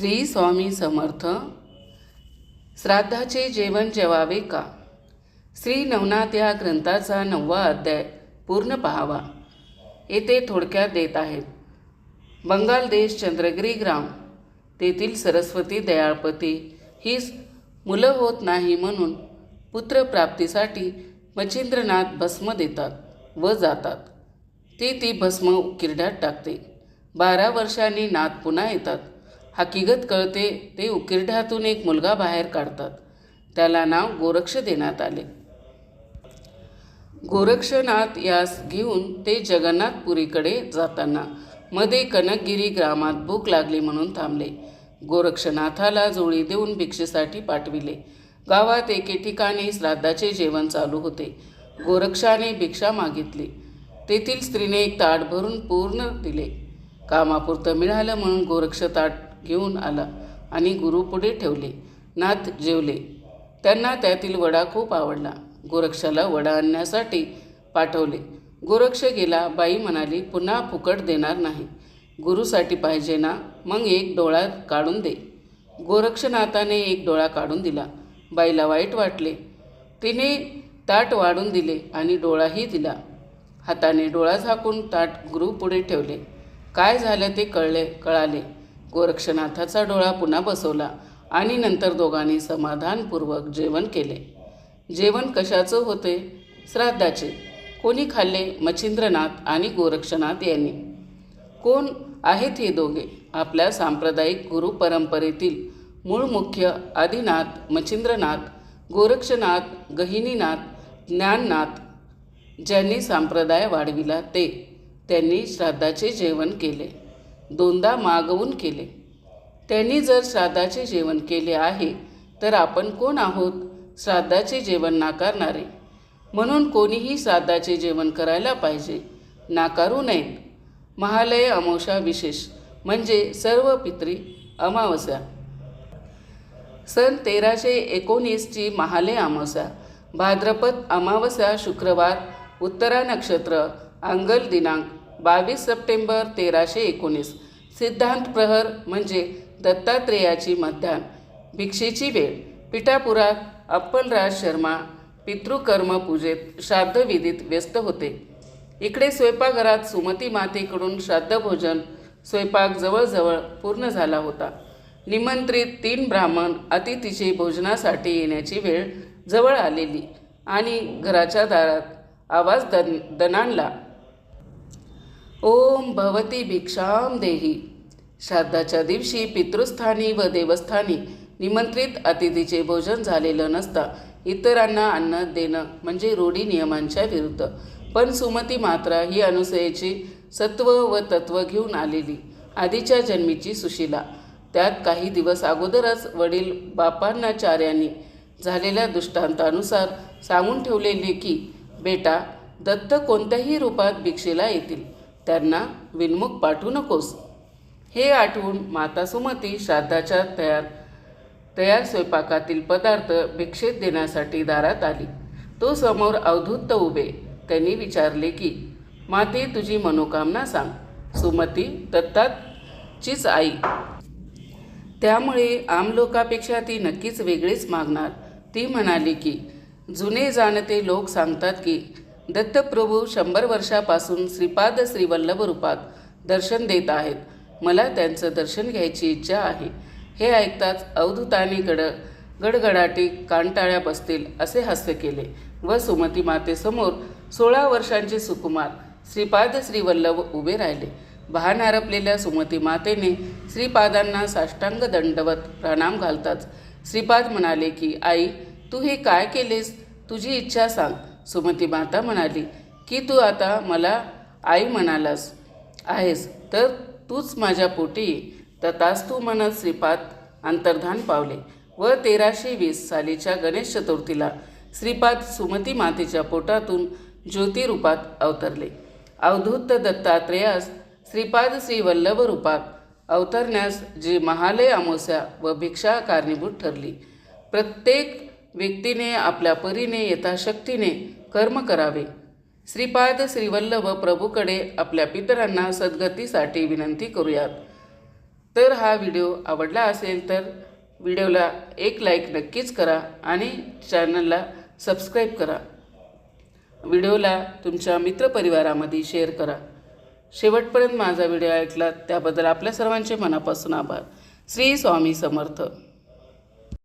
श्री स्वामी समर्थ. श्राद्धाचे जेवण जेवावे का? श्री नवनाथ या ग्रंथाचा नववा अध्याय पूर्ण पहावा. येथे थोडक्यात देत आहेत. बंगाल देश चंद्रगिरी ग्राम. तेथील सरस्वती दयाळपती ही मुलं होत नाही म्हणून पुत्रप्राप्तीसाठी मच्छिंद्रनाथ भस्म देतात व जातात. ती ती भस्म किरड्यात टाकते. बारा वर्षांनी नाथ पुन्हा येतात. हकीकत कळते ते उकिरड्यातून एक मुलगा बाहेर काढतात. त्याला नाव गोरक्ष देण्यात आले. गोरक्षनाथ यास घेऊन ते जगन्नाथपुरीकडे जाताना मध्ये कनकगिरी ग्रामात भूक लागली म्हणून थांबले. गोरक्षनाथाला जोळी देऊन भिक्षेसाठी पाठविले. गावात एके ठिकाणी श्राद्धाचे जेवण चालू होते. गोरक्षाने भिक्षा मागितली. तेथील स्त्रीने एक ताट भरून पूर्ण दिले. कामापुरतं मिळालं म्हणून गोरक्ष ताट घेऊन आला आणि गुरुपुढे ठेवले. नाथ जेवले. त्यांना त्यातील वडा खूप आवडला. गोरक्षाला वडा आणण्यासाठी पाठवले. गोरक्ष गेला. बाई म्हणाली पुन्हा फुकट देणार नाही. गुरुसाठी पाहिजे ना? मग एक डोळा काढून दे. गोरक्षनाथाने एक डोळा काढून दिला. बाईला वाईट वाटले. तिने ताट वाढून दिले आणि डोळाही दिला. हाताने डोळा झाकून ताट गुरुपुढे ठेवले. काय झालं ते कळले कळाले. गोरक्षनाथाचा डोळा पुन्हा बसवला आणि नंतर दोघांनी समाधानपूर्वक जेवण केले. जेवण कशाचं होते? श्राद्धाचे. कोणी खाल्ले? मच्छिंद्रनाथ आणि गोरक्षनाथ यांनी. कोण आहेत हे दोघे? आपल्या सांप्रदायिक गुरु परंपरेतील मूळ मुख्य आदिनाथ मच्छिंद्रनाथ गोरक्षनाथ गहिनीनाथ ज्ञाननाथ ज्यांनी संप्रदाय वाढविला ते. त्यांनी श्राद्धाचे जेवण केले. दोनदा मागवून केले. त्यांनी जर श्राद्धाचे जेवण केले आहे तर आपण कोण आहोत? श्राद्धाचे जेवण नाकारणारे. म्हणून कोणीही श्राद्धाचे जेवण करायला पाहिजे. नाकारू नयेत. महालय अमावस्या विशेष म्हणजे सर्व पित्री अमावस्या. सन तेराशे एकोणीसची महालय अमावस्या. भाद्रपद अमावस्या शुक्रवार उत्तरा नक्षत्र अंगल दिनांक बावीस सप्टेंबर तेराशे एकोणीस. सिद्धांत प्रहर म्हणजे दत्तात्रेयाची मध्यान भिक्षेची वेळ. पिठापुरात अप्पलराज शर्मा पितृकर्म पूजेत श्राद्धविधीत व्यस्त होते. इकडे स्वयंपाकघरात सुमती मातेकडून श्राद्धभोजन स्वयंपाक जवळजवळ पूर्ण झाला होता. निमंत्रित तीन ब्राह्मण अतिथीचे भोजनासाठी येण्याची वेळ जवळ आलेली आणि घराच्या दारात आवाज दन दणाणला ओम भवती भिक्षाम देही. श्राद्धाच्या दिवशी पितृस्थानी व देवस्थानी निमंत्रित अतिथीचे भोजन झालेलं नसता. इतरांना अन्न देणं म्हणजे रूढी नियमांच्या विरुद्ध. पण सुमती मात्रा ही अनुसयेची सत्व व तत्व घेऊन आलेली. आधीच्या जन्मीची सुशिला. त्यात काही दिवस अगोदरच वडील बापांनाचार्यांनी झालेल्या दृष्टांतानुसार सांगून ठेवलेले की बेटा दत्त कोणत्याही रूपात भिक्षेला येतील. त्यांना विनमुख पाठवू नकोस. हे आठवून माता सुमती श्राद्धाच्या तयार तयार स्वयंपाकातील पदार्थ भिक्षेत देण्यासाठी दारात आली. तो समोर अवधूत उभे. त्यांनी विचारले की माते तुझी मनोकामना सांग. सुमती दत्ताचीच आई. त्यामुळे आमलोकापेक्षा ती नक्कीच वेगळीच मागणार. ती म्हणाली की जुने जाणते लोक सांगतात की दत्तप्रभू शंभर वर्षापासून श्रीपाद श्रीवल्लभ रूपात दर्शन देत आहेत. मला त्यांचं दर्शन घ्यायची इच्छा आहे. हे ऐकताच अवधूतानीकडं गड गडगडाटी कांटाळ्या बसतील असे हास्य केले व सुमती मातेसमोर सोळा वर्षांचे सुकुमार श्रीपाद श्रीवल्लभ उभे राहिले. भान हरपलेल्या सुमती मातेने श्रीपादांना साष्टांग दंडवत प्रणाम घालताच श्रीपाद म्हणाले की आई तू हे काय केलेस? तुझी इच्छा सांग. सुमती माता म्हणाली की तू आता मला आई म्हणालास आहेस तर तूच माझ्या पोटी. ये. तथाच तू म्हणत श्रीपाद अंतर्धान पावले. व तेराशे वीस सालीच्या गणेश चतुर्थीला श्रीपाद सुमती मातेच्या पोटातून ज्योतिरूपात अवतरले. अवधूत दत्तात्रेयास श्रीपाद श्रीवल्लभ रूपात अवतरण्यास जी महालय अमोस्या व भिक्षा कारणीभूत ठरली. प्रत्येक व्यक्तीने आपल्या परीने यथाशक्तीने कर्म करावे. श्रीपाद श्रीवल्लभ प्रभूकडे आपल्या पितरांना सद्गतीसाठी विनंती करूयात. तर हा व्हिडिओ आवडला असेल तर व्हिडिओला एक लाईक नक्कीच करा आणि चॅनलला सबस्क्राईब करा. व्हिडिओला तुमच्या मित्रपरिवारामध्ये शेअर करा. शेवटपर्यंत माझा व्हिडिओ ऐकलात त्याबद्दल आपल्या सर्वांचे मनापासून आभार. श्री स्वामी समर्थ.